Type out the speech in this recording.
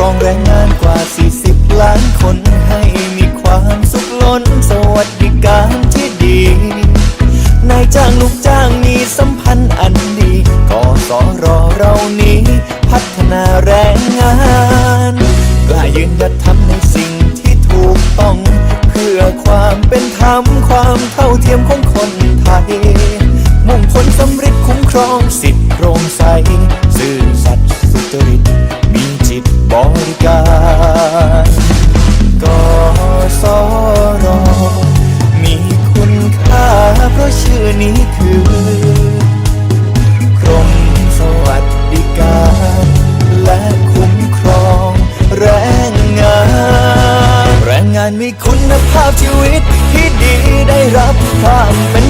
รองแรงงานกว่า 40 ล้านคนให้มีความสุขล้นสวัสดิการที่ดี นายจ้างลูกจ้างมีสัมพันธ์อันดีกอสรอเรานี้ พัฒนาแรงงานกล้ายืนยัดทำในสิ่งที่ถูกต้อง เพื่อความเป็นธรรมความเท่าเทียมของคนไทย มุ่งผลสำเร็จคุ้มครองสิทธิโปรงใส ซื่อสัตย์ การมีคุณภาพชีวิตที่ดีได้รับความเป็น